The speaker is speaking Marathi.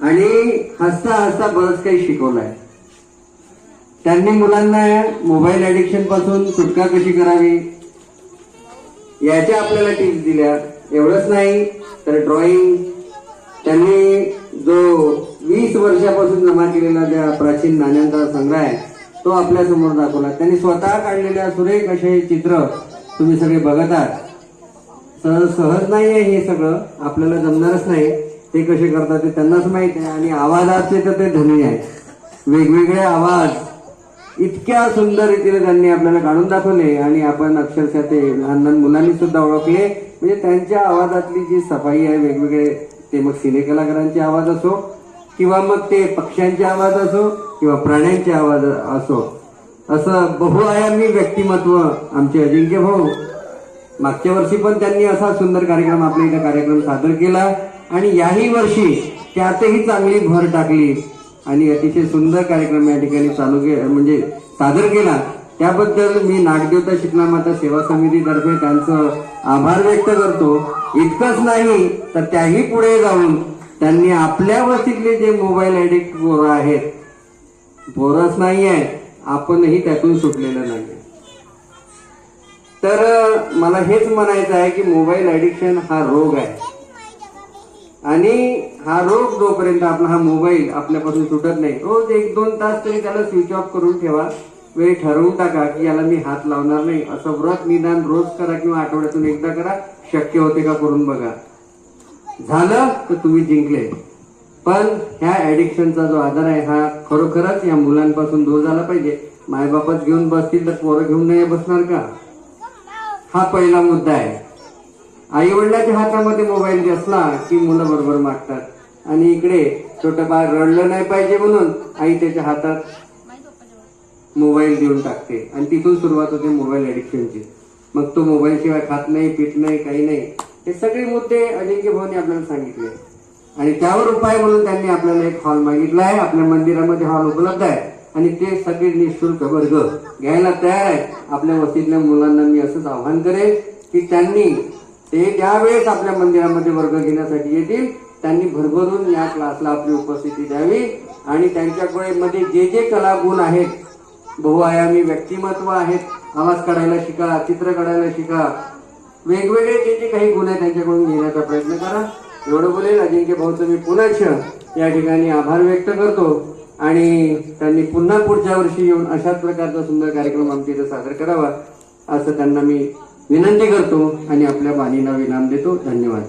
आणि हसता हसता बरंच काही शिकवलंय. त्यांनी मुलांना मोबाईल ऍडिक्शनपासून सुटका कशी करावी? याच्या आपल्याला टिप्स दिल्या. एवढंच नाही तर ड्रॉइंग त्यांनी जो वीस वर्षापासून जमा केलेला त्या प्राचीन नाण्यांचा संग्रह आहे तो आपल्यासमोर दाखवला. त्यांनी स्वतः काढलेल्या सुरेख असे चित्र तुम्ही सगळे बघत आहात. सहज सहज नाही आहे हे सगळं. आपल्याला जमणारच नाही. ते कसे करतात ते त्यांनाच माहीत आहे आणि आवाजाचे तर ते धनी आहेत. वेगवेगळे आवाज इतक्या सुंदर रीतीने त्यांनी आपल्याला काढून दाखवले आणि आपण अक्षरशः ते लहान लहान मुलांनी सुद्धा ओळखले. म्हणजे त्यांच्या आवाजातली जी सफाई आहे वेगवेगळे ते मग सिने कलाकारांचे आवाज असो किंवा मग ते पक्ष्यांचे आवाज असो किंवा प्राण्यांचे आवाज असो. असं बहुआयामी व्यक्तिमत्व आमचे अजिंक्य भाऊ. मागच्या वर्षी पण त्यांनी असा सुंदर कार्यक्रम आपल्या इथं कार्यक्रम सादर केला. आणि याही वर्षी त्यातही चांगली भर टाकली आणि अतिशय सुंदर कार्यक्रम या ठिकाणी चालू के म्हणजे सादर केला. त्याबद्दल मी नागदेवता शिकला माता सेवा समितीतर्फे त्यांचं आभार व्यक्त करतो. इतकंच नाही तर त्याही पुढे जाऊन त्यांनी आपल्या वस्तीतले जे मोबाईल ॲडिक्ट पोरं आहेत पोरच नाही आहे आपणही त्यातून सुटलेलं नाही तर मला हेच म्हणायचं आहे की मोबाईल ॲडिक्शन हा रोग आहे. आणि हा रोग जोपर्यंत आपला हा मोबाईल आपल्यापासून सुटत नाही रोज एक दोन तास तरी त्याला स्विच ऑफ करून ठेवा. वेळ ठरवून टाका की याला मी हात लावणार नाही. असं व्रत निदान रोज करा किंवा आठवड्यातून एकदा करा. शक्य होते का करून बघा. झालं तर तुम्ही जिंकले. पण ह्या ऍडिक्शनचा जो आधार आहे हा खरोखरच या मुलांपासून दूर झाला पाहिजे. मायबापच घेऊन बसतील तर पोरं घेऊन नाही बसणार का? हा पहिला मुद्दा आहे. आई वडिलाच्या हातामध्ये मोबाईल असला की मुलं बरोबर मागतात. आणि इकडे छोटं बाळ रडलं नाही पाहिजे म्हणून आई त्याच्या हातात मोबाईल देऊन टाकते. आणि तिथून सुरुवात होते मोबाईल ऍडिक्शनची मग तो मोबाईल शिवाय खात नाही पीत नाही काही नाही. हे सगळे मुद्दे अजिंक्य भाऊनी आपल्याला सांगितले. आणि त्यावर उपाय म्हणून त्यांनी आपल्याला एक हॉल मागितला आहे. आपल्या मंदिरामध्ये हॉल उपलब्ध आहे. आणि ते सगळे निशुल्क वर्ग घ्यायला तयार आहे आपल्या वस्तीतल्या मुलांना मी असंच आव्हान करेन की त्यांनी ते ज्यावेळेस आपल्या मंदिरामध्ये वर्ग घेण्यासाठी येतील त्यांनी भरभरून या क्लासला आपली उपस्थिती द्यावी आणि त्यांच्याकडे मध्ये जे जे कलागुण आहेत बहुआयामी व्यक्तिमत्व आहेत आवाज काढायला शिका चित्र काढायला शिका वेगवेगळे जे जे काही गुण आहेत त्यांच्याकडून घेण्याचा प्रयत्न करा. एवढं बोलेल अजिंक्य भाऊचं मी पुनश्च या ठिकाणी आभार व्यक्त करतो आणि त्यांनी पुन्हा पुढच्या वर्षी येऊन अशाच प्रकारचा सुंदर कार्यक्रम आमच्या इथे सादर करावा असं त्यांना मी विनंती करतो आणि आपल्या बाणीला विराम देतो. धन्यवाद.